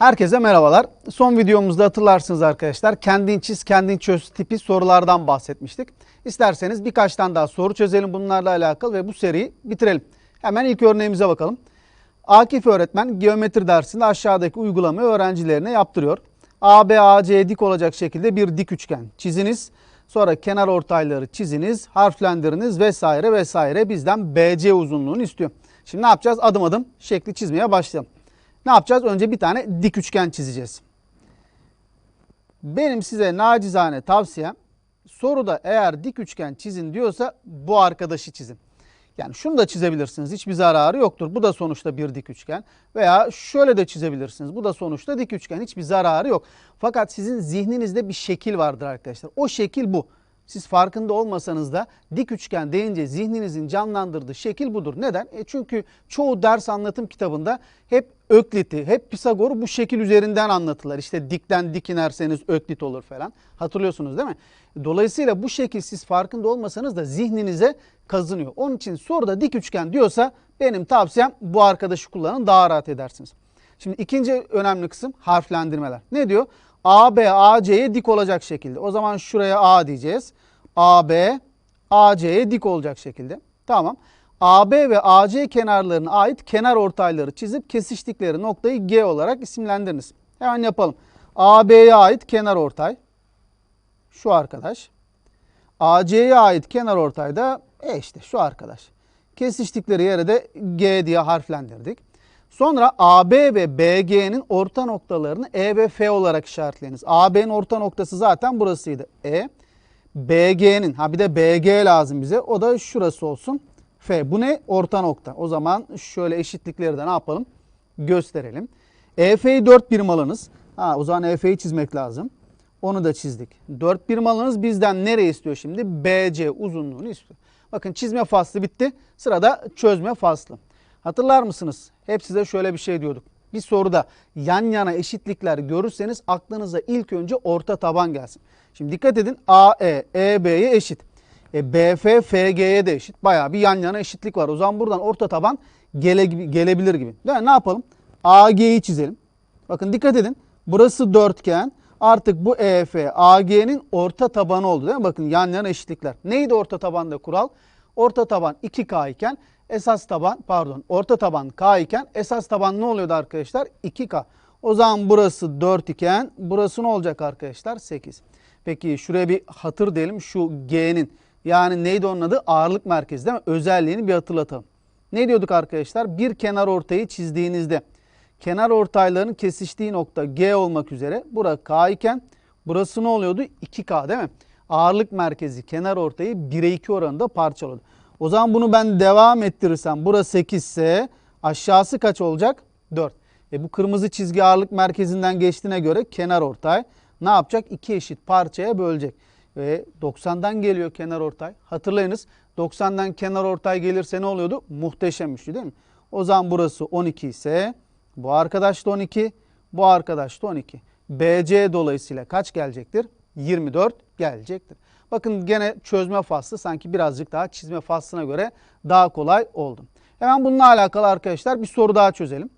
Herkese merhabalar. Son videomuzda hatırlarsınız arkadaşlar kendin çiz kendin çöz tipi sorulardan bahsetmiştik. İsterseniz birkaç tane daha soru çözelim bunlarla alakalı ve bu seriyi bitirelim. Hemen ilk örneğimize bakalım. Akif öğretmen geometri dersinde aşağıdaki uygulamayı öğrencilerine yaptırıyor. AB AC'ye dik olacak şekilde bir dik üçgen çiziniz. Sonra kenar ortayları çiziniz, harflendiriniz vesaire vesaire bizden BC uzunluğunu istiyor. Şimdi ne yapacağız? Adım adım şekli çizmeye başlayalım. Ne yapacağız? Önce bir tane dik üçgen çizeceğiz. Benim size nacizane tavsiyem soruda eğer dik üçgen çizin diyorsa bu arkadaşı çizin. Yani şunu da çizebilirsiniz. Hiçbir zararı yoktur. Bu da sonuçta bir dik üçgen. Veya şöyle de çizebilirsiniz. Bu da sonuçta dik üçgen. Hiçbir zararı yok. Fakat sizin zihninizde bir şekil vardır arkadaşlar. O şekil bu. Siz farkında olmasanız da dik üçgen deyince zihninizin canlandırdığı şekil budur. Neden? E çünkü çoğu ders anlatım kitabında hep Öklit'i, hep Pisagor'u bu şekil üzerinden anlatırlar. İşte dikten dik inerseniz Öklit olur falan. Hatırlıyorsunuz değil mi? Dolayısıyla bu şekil siz farkında olmasanız da zihninize kazınıyor. Onun için soruda dik üçgen diyorsa benim tavsiyem bu arkadaşı kullanın daha rahat edersiniz. Şimdi ikinci önemli kısım harflendirmeler. Ne diyor? AB AC'ye dik olacak şekilde. O zaman şuraya A diyeceğiz. AB AC'ye dik olacak şekilde. Tamam. AB ve AC kenarlarına ait kenar ortayları çizip kesiştikleri noktayı G olarak isimlendiriniz. Hemen yapalım. AB'ye ait kenar ortay şu arkadaş. AC'ye ait kenar ortay da e işte şu arkadaş. Kesiştikleri yere de G diye harflendirdik. Sonra AB ve BG'nin orta noktalarını E ve F olarak işaretleyiniz. AB'nin orta noktası zaten burasıydı. E. BG'nin ha bir de BG lazım bize. O da şurası olsun. F. Bu ne? Orta nokta. O zaman şöyle eşitlikleri de ne yapalım? Gösterelim. EF'yi 4 birim alınız. Ha, o zaman EF'yi çizmek lazım. Onu da çizdik. 4 birim alınız bizden nereye istiyor şimdi? BC uzunluğunu istiyor. Bakın çizme faslı bitti. Sırada çözme faslı. Hatırlar mısınız? Hep size şöyle bir şey diyorduk. Bir soruda yan yana eşitlikler görürseniz aklınıza ilk önce orta taban gelsin. Şimdi dikkat edin AE, EB'ye eşit. E, BF, FG'ye de eşit. Bayağı bir yan yana eşitlik var. O zaman buradan orta taban gele, gelebilir gibi. Mi? Ne yapalım? AG'yi çizelim. Bakın dikkat edin. Burası dörtgen. Artık bu EF, AG'nin orta tabanı oldu değil mi? Bakın yan yana eşitlikler. Neydi orta tabanda kural? Orta taban 2K iken esas taban pardon orta taban K iken esas taban ne oluyordu arkadaşlar? 2K. O zaman burası 4 iken burası ne olacak arkadaşlar? 8. Peki şuraya bir hatır diyelim şu G'nin yani neydi onun adı? Ağırlık merkezi değil mi? Özelliğini bir hatırlatalım. Ne diyorduk arkadaşlar? Bir kenar ortayı çizdiğinizde kenar ortayların kesiştiği nokta G olmak üzere burası K iken burası ne oluyordu? 2K değil mi? Ağırlık merkezi kenar ortayı 1'e 2 oranında parçaladı. O zaman bunu ben devam ettirirsem burası 8 ise aşağısı kaç olacak? 4. E bu kırmızı çizgi ağırlık merkezinden geçtiğine göre kenar ortay ne yapacak? İki eşit parçaya bölecek. Ve 90'dan geliyor kenar ortay. Hatırlayınız 90'dan kenar ortay gelirse ne oluyordu? Muhteşemmişti değil mi? O zaman burası 12 ise bu arkadaş da 12, bu arkadaş da 12. BC dolayısıyla kaç gelecektir? 24 gelecektir. Bakın gene çözme faslı sanki birazcık daha çizme faslına göre daha kolay oldu. Hemen bununla alakalı arkadaşlar bir soru daha çözelim.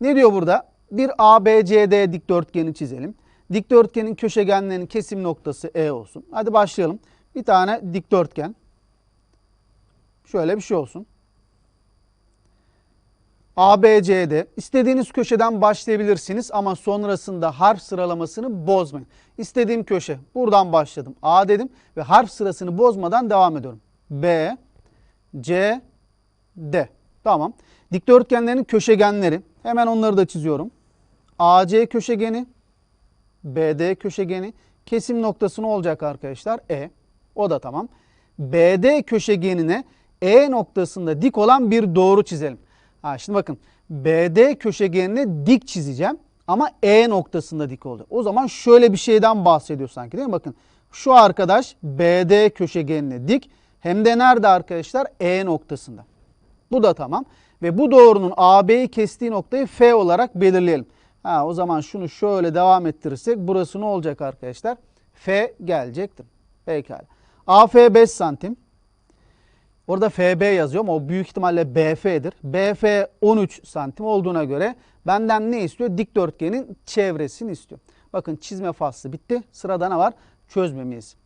Ne diyor burada? Bir ABCD dikdörtgeni çizelim. Dikdörtgenin köşegenlerinin kesim noktası E olsun. Hadi başlayalım. Bir tane dikdörtgen. Şöyle bir şey olsun. ABCD istediğiniz köşeden başlayabilirsiniz ama sonrasında harf sıralamasını bozmayın. İstediğim köşe buradan başladım. A dedim ve harf sırasını bozmadan devam ediyorum. B, C, D. Tamam. Dikdörtgenlerin köşegenleri hemen onları da çiziyorum. AC köşegeni, BD köşegeni kesim noktası ne olacak arkadaşlar? E. O da tamam. BD köşegenine E noktasında dik olan bir doğru çizelim. Ha şimdi bakın BD köşegenine dik çizeceğim ama E noktasında dik oldu. O zaman şöyle bir şeyden bahsediyor sanki değil mi? Bakın şu arkadaş BD köşegenine dik hem de nerede arkadaşlar? E noktasında. Bu da tamam. Ve bu doğrunun AB'yi kestiği noktayı F olarak belirleyelim. Ha, o zaman şunu şöyle devam ettirirsek burası ne olacak arkadaşlar? F gelecektir. Pekala. AF 5 santim. Orada FB yazıyor ama o büyük ihtimalle BF'dir. BF 13 santim olduğuna göre benden ne istiyor? Dikdörtgenin çevresini istiyor. Bakın çizme faslı bitti. Sırada ne var? Çözmemiz.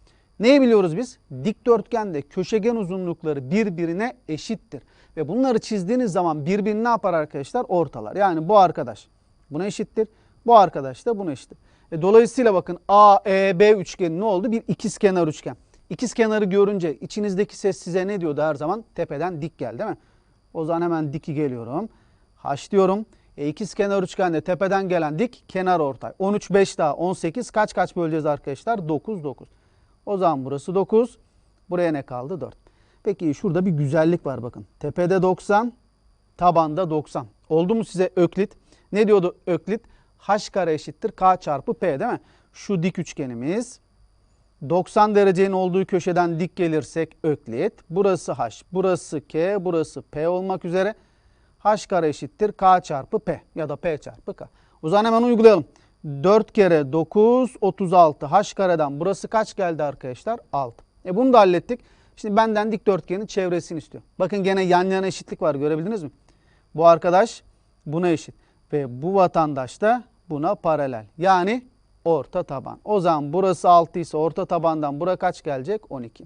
Neyi biliyoruz biz? Dikdörtgende köşegen uzunlukları birbirine eşittir. Ve bunları çizdiğiniz zaman birbirini ne yapar arkadaşlar? Ortalar. Yani bu arkadaş buna eşittir. Bu arkadaş da buna eşittir. E, dolayısıyla bakın AEB üçgeni ne oldu? Bir ikizkenar üçgen. İkiz kenarı görünce içinizdeki ses size ne diyordu her zaman? Tepeden dik gel değil mi? O zaman hemen diki geliyorum. H diyorum. E, ikiz kenar üçgende tepeden gelen dik kenar ortay. 13 5 daha 18 kaç kaç böleceğiz arkadaşlar? 9 9. O zaman burası 9. Buraya ne kaldı? 4. Peki şurada bir güzellik var bakın. Tepede 90, tabanda 90. Oldu mu size Öklit? Ne diyordu Öklit? H kare eşittir K çarpı P değil mi? Şu dik üçgenimiz 90 derecenin olduğu köşeden dik gelirsek Öklit. Burası H, burası K, burası P olmak üzere. H kare eşittir K çarpı P ya da P çarpı K. O zaman hemen uygulayalım. 4 kere 9, 36. H kareden burası kaç geldi arkadaşlar? 6. E bunu da hallettik. Şimdi benden dikdörtgenin çevresini istiyor. Bakın gene yan yana eşitlik var görebildiniz mi? Bu arkadaş buna eşit. Ve bu vatandaş da buna paralel. Yani orta taban. O zaman burası 6 ise orta tabandan bura kaç gelecek? 12.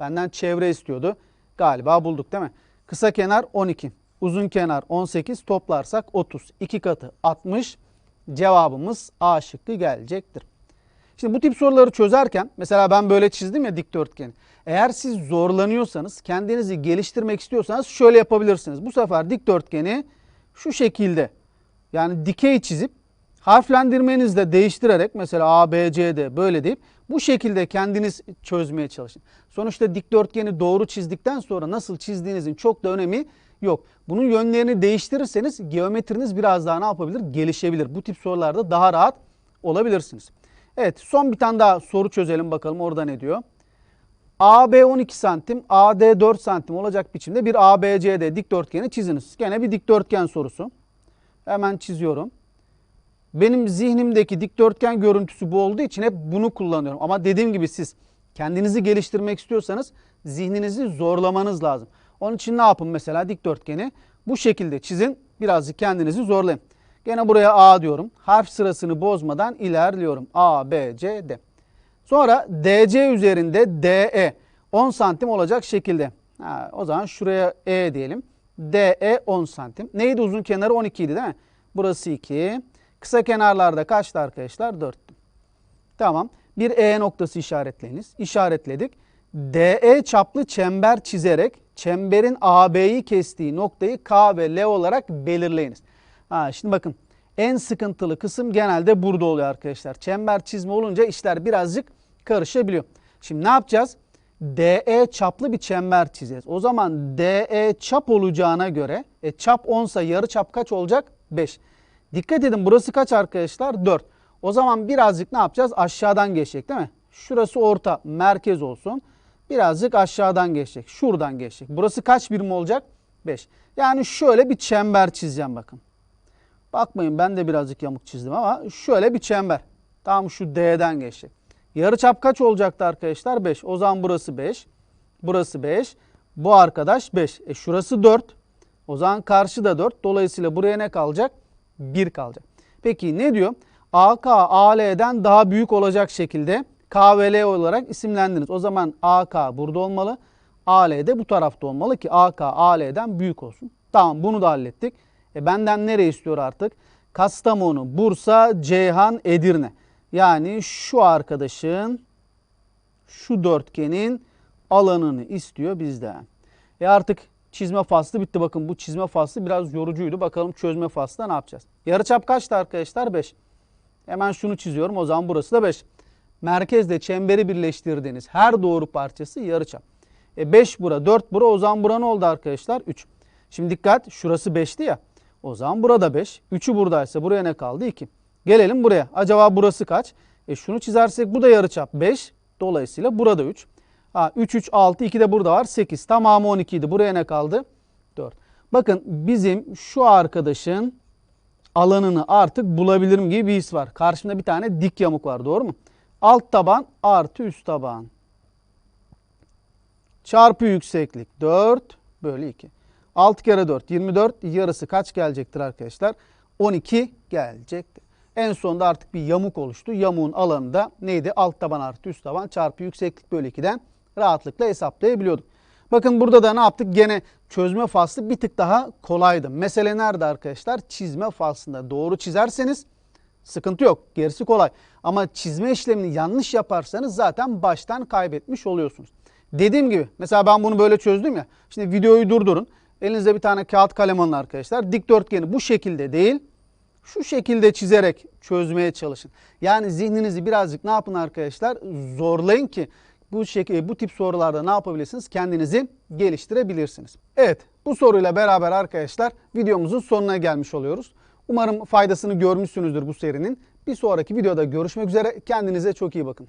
Benden çevre istiyordu. Galiba bulduk değil mi? Kısa kenar 12. Uzun kenar 18. Toplarsak 30. 2 katı 60. Cevabımız A şıkkı gelecektir. Şimdi bu tip soruları çözerken mesela ben böyle çizdim ya dikdörtgeni. Eğer siz zorlanıyorsanız, kendinizi geliştirmek istiyorsanız şöyle yapabilirsiniz. Bu sefer dikdörtgeni şu şekilde yani dikey çizip harflendirmenizi de değiştirerek mesela A, B, C, D böyle deyip bu şekilde kendiniz çözmeye çalışın. Sonuçta dikdörtgeni doğru çizdikten sonra nasıl çizdiğinizin çok da önemi yok. Bunun yönlerini değiştirirseniz geometriniz biraz daha ne yapabilir? Gelişebilir. Bu tip sorularda daha rahat olabilirsiniz. Evet son bir tane daha soru çözelim bakalım orada ne diyor. AB 12 santim, AD 4 santim olacak biçimde bir ABCD dikdörtgeni çiziniz. Gene bir dikdörtgen sorusu. Hemen çiziyorum. Benim zihnimdeki dikdörtgen görüntüsü bu olduğu için hep bunu kullanıyorum. Ama dediğim gibi siz kendinizi geliştirmek istiyorsanız zihninizi zorlamanız lazım. Onun için ne yapın mesela dikdörtgeni bu şekilde çizin. Birazcık kendinizi zorlayın. Gene buraya A diyorum. Harf sırasını bozmadan ilerliyorum. A, B, C, D. Sonra DC üzerinde DE 10 santim olacak şekilde. Ha, o zaman şuraya E diyelim. DE 10 santim. Neydi uzun kenarı 12 idi değil mi? Burası 2. Kısa kenarlarda kaçtı arkadaşlar? 4. Tamam. Bir E noktası işaretleyiniz. İşaretledik. DE çaplı çember çizerek çemberin AB'yi kestiği noktayı K ve L olarak belirleyiniz. Ha, şimdi bakın en sıkıntılı kısım genelde burada oluyor arkadaşlar. Çember çizme olunca işler birazcık karışabiliyor. Şimdi ne yapacağız? DE çaplı bir çember çizeceğiz. O zaman DE çap olacağına göre e, çap 10 ise yarı çap kaç olacak? 5. Dikkat edin burası kaç arkadaşlar? 4. O zaman birazcık ne yapacağız? Aşağıdan geçecek değil mi? Şurası orta merkez olsun. Birazcık aşağıdan geçecek. Şuradan geçecek. Burası kaç birim olacak? 5. Yani şöyle bir çember çizeceğim bakın. Bakmayın ben de birazcık yamuk çizdim ama şöyle bir çember. Tam şu D'den geçecek. Yarı çap kaç olacaktı arkadaşlar? 5. O zaman burası 5. Burası 5. Bu arkadaş 5. E şurası 4. O zaman karşı da 4. Dolayısıyla buraya ne kalacak? 1 kalacak. Peki ne diyor? AK AL'den daha büyük olacak şekilde K ve L olarak isimlendiniz. O zaman AK burada olmalı. AL de bu tarafta olmalı ki AK AL'den büyük olsun. Tamam bunu da hallettik. E benden nereye istiyor artık? Kastamonu, Bursa, Ceyhan, Edirne. Yani şu arkadaşın şu dörtgenin alanını istiyor bizden. E artık çizme faslı bitti. Bakın bu çizme faslı biraz yorucuydu. Bakalım çözme faslı ne yapacağız? Yarıçap kaçtı arkadaşlar? 5. Hemen şunu çiziyorum. O zaman burası da 5. Merkezde çemberi birleştirdiğiniz her doğru parçası yarıçap. E 5 bura, 4 bura. O zaman bura ne oldu arkadaşlar? 3. Şimdi dikkat şurası 5'ti ya. O zaman burada 5. 3'ü buradaysa buraya ne kaldı? 2. Gelelim buraya. Acaba burası kaç? E şunu çizersek bu da yarıçap 5. Dolayısıyla burada 3. Ha, 3, 3, 6, 2 de burada var 8. Tamamı 12 idi. Buraya ne kaldı? 4. Bakın bizim şu arkadaşın alanını artık bulabilirim gibi bir his var. Karşımda bir tane dik yamuk var doğru mu? Alt taban artı üst taban. çarpı yükseklik 4 bölü 2. 6 kere 4 24 yarısı kaç gelecektir arkadaşlar? 12 gelecektir. En sonunda artık bir yamuk oluştu. Yamuğun alanı da neydi? Alt taban artı üst taban çarpı yükseklik bölü 2'den rahatlıkla hesaplayabiliyorduk. Bakın burada da ne yaptık? Gene çözme faslı bir tık daha kolaydı. Mesele nerede arkadaşlar? Çizme faslında. Doğru çizerseniz sıkıntı yok. Gerisi kolay. Ama çizme işlemini yanlış yaparsanız zaten baştan kaybetmiş oluyorsunuz. Dediğim gibi mesela ben bunu böyle çözdüm ya. Şimdi videoyu durdurun. Elinizde bir tane kağıt kalem alın arkadaşlar. Dikdörtgeni bu şekilde değil şu şekilde çizerek çözmeye çalışın. Yani zihninizi birazcık ne yapın arkadaşlar? Zorlayın ki bu şekilde bu tip sorularda ne yapabilirsiniz? Kendinizi geliştirebilirsiniz. Evet, bu soruyla beraber arkadaşlar videomuzun sonuna gelmiş oluyoruz. Umarım faydasını görmüşsünüzdür bu serinin. Bir sonraki videoda görüşmek üzere. Kendinize çok iyi bakın.